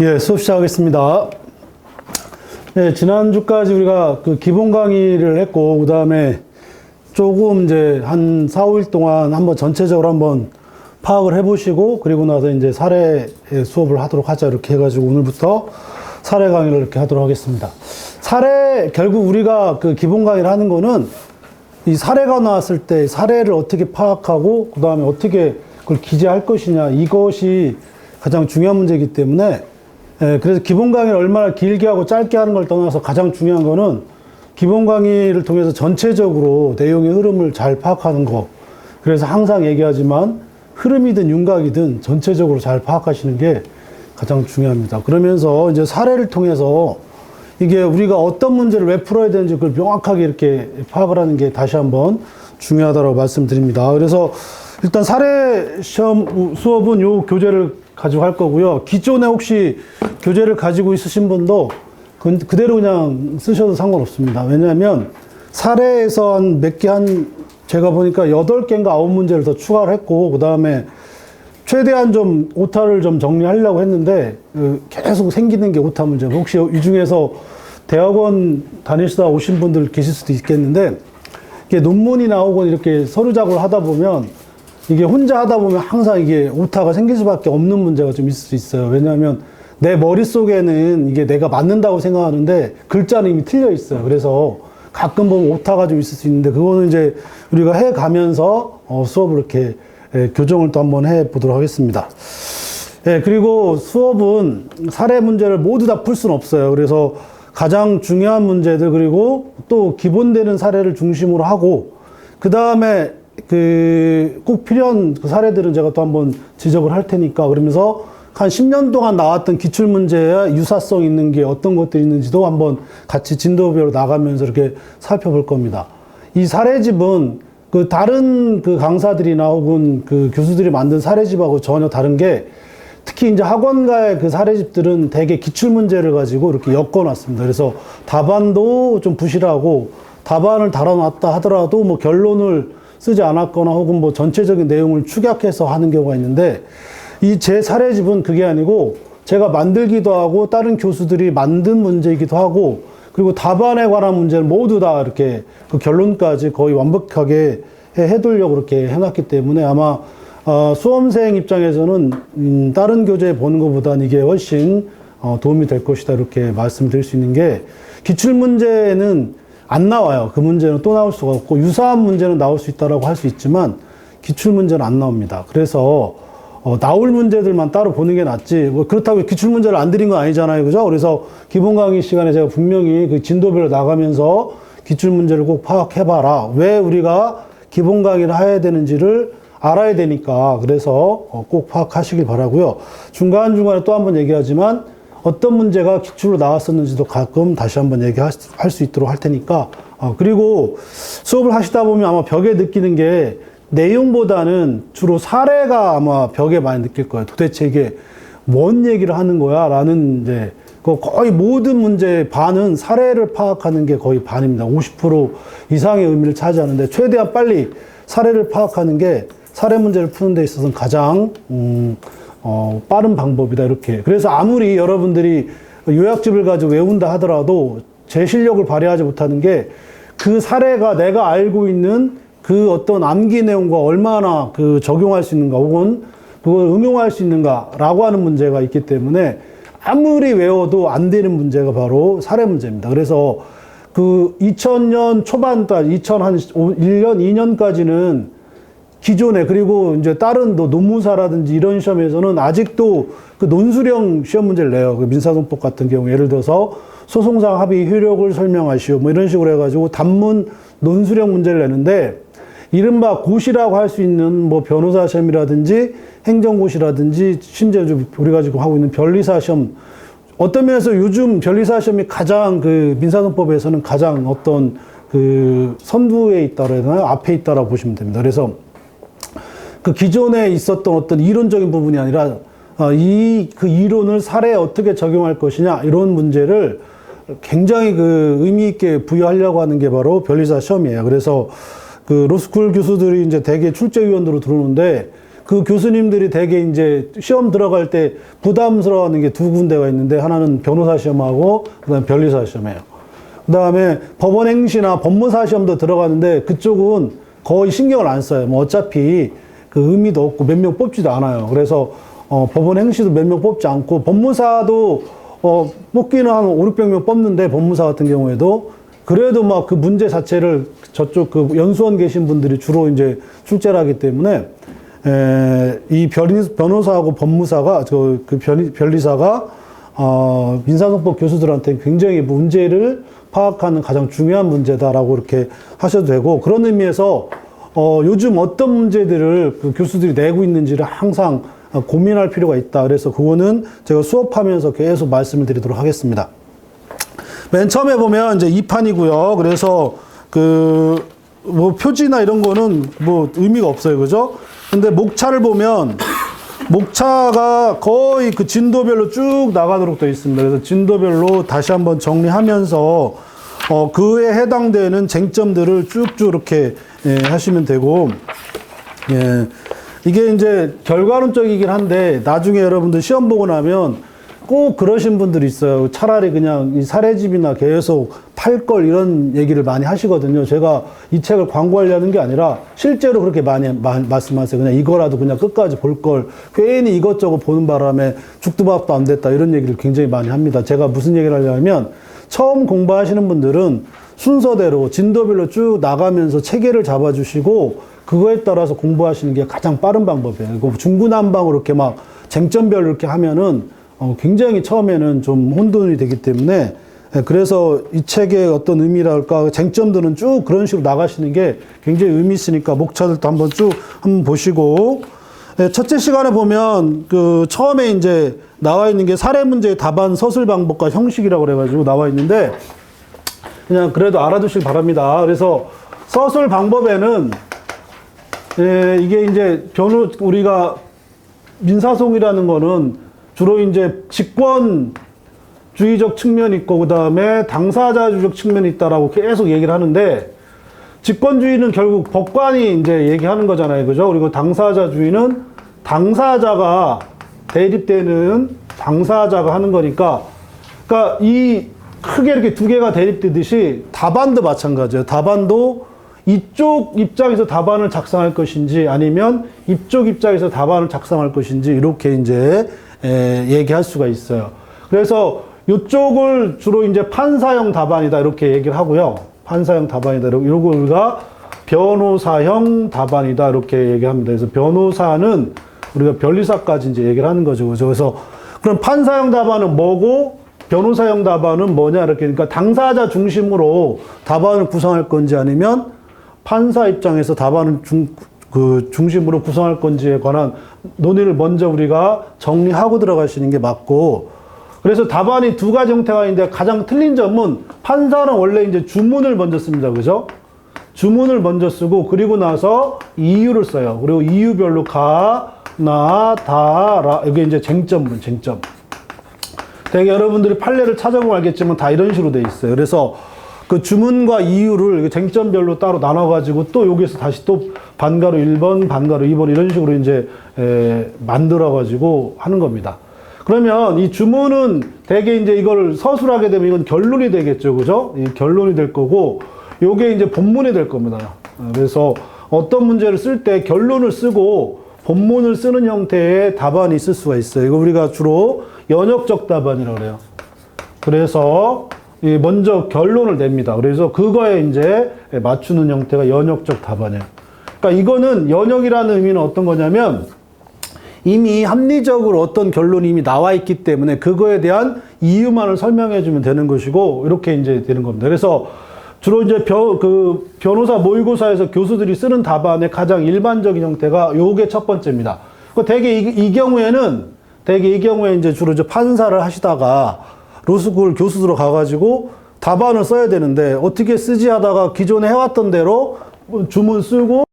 예, 수업 시작하겠습니다. 예, 지난주까지 우리가 그 기본 강의를 했고, 그 다음에 조금 이제 한 4, 5일 동안 한번 전체적으로 한번 파악을 해보시고, 그리고 나서 이제 사례 수업을 하도록 하자. 이렇게 해가지고 오늘부터 사례 강의를 이렇게 하도록 하겠습니다. 사례, 결국 우리가 그 기본 강의를 하는 거는 이 사례가 나왔을 때 사례를 어떻게 파악하고, 그 다음에 어떻게 그걸 기재할 것이냐, 이것이 가장 중요한 문제이기 때문에 예, 그래서 기본 강의를 얼마나 길게 하고 짧게 하는 걸 떠나서 가장 중요한 거는 기본 강의를 통해서 전체적으로 내용의 흐름을 잘 파악하는 거. 그래서 항상 얘기하지만 흐름이든 윤곽이든 전체적으로 잘 파악하시는 게 가장 중요합니다. 그러면서 이제 사례를 통해서 이게 우리가 어떤 문제를 왜 풀어야 되는지 그걸 명확하게 이렇게 파악을 하는 게 다시 한번 중요하다고 말씀드립니다. 그래서 일단 사례 시험 수업은 요 교재를 가지고 할 거고요. 기존에 혹시 교재를 가지고 있으신 분도 그- 그대로 그냥 쓰셔도 상관없습니다. 왜냐하면 사례에서 한 몇 개 한 제가 보니까 8개인가 9문제를 더 추가를 했고 그 다음에 최대한 좀 오타를 좀 정리하려고 했는데 그 계속 생기는 게 오타 문제. 혹시 이 중에서 대학원 다니시다 오신 분들 계실 수도 있겠는데 이게 논문이 나오고 이렇게 서류 작업을 하다 보면 이게 혼자 하다 보면 항상 이게 오타가 생길 수밖에 없는 문제가 좀 있을 수 있어요. 왜냐하면 내 머릿속에는 이게 내가 맞는다고 생각하는데 글자는 이미 틀려 있어요. 그래서 가끔 보면 오타가 좀 있을 수 있는데 그거는 이제 우리가 해 가면서 어, 수업을 이렇게 예, 교정을 또 한번 해 보도록 하겠습니다. 예, 그리고 수업은 사례 문제를 모두 다 풀 수는 없어요. 그래서 가장 중요한 문제들 그리고 또 기본되는 사례를 중심으로 하고 그 다음에 그 꼭 필요한 그 사례들은 제가 또 한번 지적을 할 테니까 그러면서 한 10년 동안 나왔던 기출 문제에 유사성 있는 게 어떤 것들이 있는지도 한번 같이 진도별로 나가면서 이렇게 살펴볼 겁니다. 이 사례집은 그 다른 그 강사들이나 혹은 그 교수들이 만든 사례집하고 전혀 다른 게 특히 이제 학원가의 그 사례집들은 대개 기출 문제를 가지고 이렇게 엮어 놨습니다. 그래서 답안도 좀 부실하고 답안을 달아놨다 하더라도 뭐 결론을 쓰지 않았거나 혹은 뭐 전체적인 내용을 축약해서 하는 경우가 있는데 이 제 사례집은 그게 아니고 제가 만들기도 하고 다른 교수들이 만든 문제이기도 하고 그리고 답안에 관한 문제를 모두 다 이렇게 그 결론까지 거의 완벽하게 해- 해두려고 이렇게 해놨기 때문에 아마 어, 수험생 입장에서는 음, 다른 교재 보는 것보다는 이게 훨씬 어, 도움이 될 것이다 이렇게 말씀드릴 수 있는 게 기출 문제는 안 나와요. 그 문제는 또 나올 수가 없고 유사한 문제는 나올 수 있다라고 할 수 있지만 기출 문제는 안 나옵니다. 그래서 어, 나올 문제들만 따로 보는 게 낫지. 뭐 그렇다고 기출 문제를 안 드린 건 아니잖아요. 그죠? 그래서 기본 강의 시간에 제가 분명히 그 진도별로 나가면서 기출 문제를 꼭 파악해 봐라. 왜 우리가 기본 강의를 해야 되는지를 알아야 되니까. 그래서 어, 꼭 파악하시길 바라고요. 중간중간에 또 한 번 얘기하지만 어떤 문제가 기출로 나왔었는지도 가끔 다시 한번 얘기할 수- 있도록 할 테니까. 어, 그리고 수업을 하시다 보면 아마 벽에 느끼는 게 내용보다는 주로 사례가 아마 벽에 많이 느낄 거예요. 도대체 이게 뭔 얘기를 하는 거야? 라는 이제 그 거의 모든 문제의 반은 사례를 파악하는 게 거의 반입니다. 50% 이상의 의미를 차지하는데 최대한 빨리 사례를 파악하는 게 사례 문제를 푸는 데 있어서는 가장 음, 어, 빠른 방법이다 이렇게. 그래서 아무리 여러분들이 요약집을 가지고 외운다 하더라도 제 실력을 발휘하지 못하는 게 그 사례가 내가 알고 있는 그 어떤 암기 내용과 얼마나 그 적용할 수 있는가 혹은 그걸 응용할 수 있는가라고 하는 문제가 있기 때문에 아무리 외워도 안 되는 문제가 바로 사례 문제입니다. 그래서 그 2000년 초반까지 2001년 2년까지는 기존에 그리고 이제 다른 또 논문사라든지 이런 시험에서는 아직도 그 논술형 시험 문제를 내요. 그 민사송법 같은 경우 예를 들어서 소송상 합의 효력을 설명하시오 뭐 이런 식으로 해가지고 단문 논술형 문제를 내는데 이른바 고시라고 할 수 있는 뭐 변호사 시험이라든지 행정고시라든지 심지어 좀 우리가 지금 하고 있는 변리사 시험 어떤 면에서 요즘 변리사 시험이 가장 그 민사송법에서는 가장 어떤 그 선두에 있다라 해야 되나요? 앞에 있다라고 보시면 됩니다. 그래서 그 기존에 있었던 어떤 이론적인 부분이 아니라 어, 이그 이론을 사례에 어떻게 적용할 것이냐 이런 문제를 굉장히 그 의미 있게 부여하려고 하는 게 바로 변리사 시험이에요. 그래서 그 로스쿨 교수들이 이제 대개 출제위원으로 들어오는데 그 교수님들이 대개 이제 시험 들어갈 때 부담스러워하는 게 두 군데가 있는데 하나는 변호사 시험하고 그다음에 변리사 시험이에요. 그다음에 법원 행시나 법무사 시험도 들어가는데 그쪽은 거의 신경을 안 써요. 뭐 어차피 그 의미도 없고 몇 명 뽑지도 않아요. 그래서 어, 법원 행시도 몇 명 뽑지 않고 법무사도 어, 뽑기는 한 5, 600명 뽑는데 법무사 같은 경우에도 그래도 막 그 문제 자체를 저쪽 그 연수원 계신 분들이 주로 이제 출제를 하기 때문에 에, 이 변리, 변호사하고 법무사가 저 그 변리사가 어, 민사소법 교수들한테 굉장히 문제를 파악하는 가장 중요한 문제다라고 이렇게 하셔도 되고 그런 의미에서 어, 요즘 어떤 문제들을 그 교수들이 내고 있는지를 항상 고민할 필요가 있다. 그래서 그거는 제가 수업하면서 계속 말씀을 드리도록 하겠습니다. 맨 처음에 보면 이제 2판이고요. 그래서 그 뭐 표지나 이런 거는 뭐 의미가 없어요. 그죠? 근데 목차를 보면 목차가 거의 그 진도별로 쭉 나가도록 되어 있습니다. 그래서 진도별로 다시 한번 정리하면서 어, 그에 해당되는 쟁점들을 쭉쭉 이렇게 예, 하시면 되고, 예. 이게 이제 결과론적이긴 한데, 나중에 여러분들 시험 보고 나면 꼭 그러신 분들이 있어요. 차라리 그냥 이 사례집이나 계속 팔 걸 이런 얘기를 많이 하시거든요. 제가 이 책을 광고하려는 게 아니라 실제로 그렇게 많이 마- 말씀하세요. 그냥 이거라도 그냥 끝까지 볼 걸 괜히 이것저것 보는 바람에 죽도 밥도 안 됐다 이런 얘기를 굉장히 많이 합니다. 제가 무슨 얘기를 하려면 처음 공부하시는 분들은 순서대로 진도별로 쭉 나가면서 체계를 잡아주시고 그거에 따라서 공부하시는 게 가장 빠른 방법이에요. 이거 중구난방으로 이렇게 막 쟁점별로 이렇게 하면은 어, 굉장히 처음에는 좀 혼돈이 되기 때문에 예, 그래서 이 책의 어떤 의미랄까 쟁점들은 쭉 그런 식으로 나가시는 게 굉장히 의미 있으니까 목차들도 한번 쭉 한번 보시고 예, 첫째 시간에 보면 그 처음에 이제 나와 있는 게 사례 문제의 답안 서술 방법과 형식이라고 그래가지고 나와 있는데 그냥 그래도 알아두시기 바랍니다. 그래서 서술 방법에는 예, 이게 이제 변호 우리가 민사송이라는 거는 주로 이제 직권주의적 측면이 있고 그다음에 당사자주의적 측면이 있다라고 계속 얘기를 하는데 직권주의는 결국 법관이 이제 얘기하는 거잖아요. 그죠? 그리고 당사자주의는 당사자가 대립되는 당사자가 하는 거니까 그러니까 이 크게 이렇게 두 개가 대립되듯이 답안도 마찬가지예요. 답안도 이쪽 입장에서 답안을 작성할 것인지 아니면 이쪽 입장에서 답안을 작성할 것인지 이렇게 이제 에, 얘기할 수가 있어요. 그래서 이쪽을 주로 이제 판사형 답안이다 이렇게 얘기를 하고요. 판사형 답안이다 우리가 변호사형 답안이다 이렇게 얘기합니다. 그래서 변호사는 우리가 변리사까지 이제 얘기를 하는 거죠. 그래서 그럼 판사형 답안은 뭐고 변호사형 답안은 뭐냐 이렇게 그러니까 당사자 중심으로 답안을 구성할 건지 아니면 판사 입장에서 답안을 중, 그 중심으로 구성할 건지에 관한 논의를 먼저 우리가 정리하고 들어가시는 게 맞고 그래서 답안이 두 가지 형태가 있는데 가장 틀린 점은 판사는 원래 이제 주문을 먼저 씁니다. 그죠? 주문을 먼저 쓰고 그리고 나서 이유를 써요. 그리고 이유별로 가, 나, 다, 라 이게 이제 쟁점문, 쟁점. 되게 여러분들이 판례를 찾아보면 알겠지만 다 이런 식으로 돼 있어요. 그래서 그 주문과 이유를 쟁점별로 따로 나눠가지고 또 여기서 다시 또 반가로 1번, 반가로 2번 이런 식으로 이제 에, 만들어가지고 하는 겁니다. 그러면 이 주문은 대개 이제 이걸 서술하게 되면 이건 결론이 되겠죠. 그죠? 이 결론이 될 거고 요게 이제 본문이 될 겁니다. 그래서 어떤 문제를 쓸 때 결론을 쓰고 본문을 쓰는 형태의 답안이 있을 수가 있어요. 이거 우리가 주로 연역적 답안이라고 그래요. 그래서 이 먼저 결론을 냅니다. 그래서 그거에 이제 맞추는 형태가 연역적 답안이에요. 그러니까 이거는 연역이라는 의미는 어떤 거냐면 이미 합리적으로 어떤 결론이 이미 나와 있기 때문에 그거에 대한 이유만을 설명해 주면 되는 것이고 이렇게 이제 되는 겁니다. 그래서 주로 이제 변, 그 변호사 모의고사에서 교수들이 쓰는 답안의 가장 일반적인 형태가 요게 첫 번째입니다. 그 대개 이, 이 경우에는 대개 이 경우에 이제 주로 이제 판사를 하시다가 로스쿨 교수로 가가지고 답안을 써야 되는데 어떻게 쓰지 하다가 기존에 해왔던 대로 주문 쓰고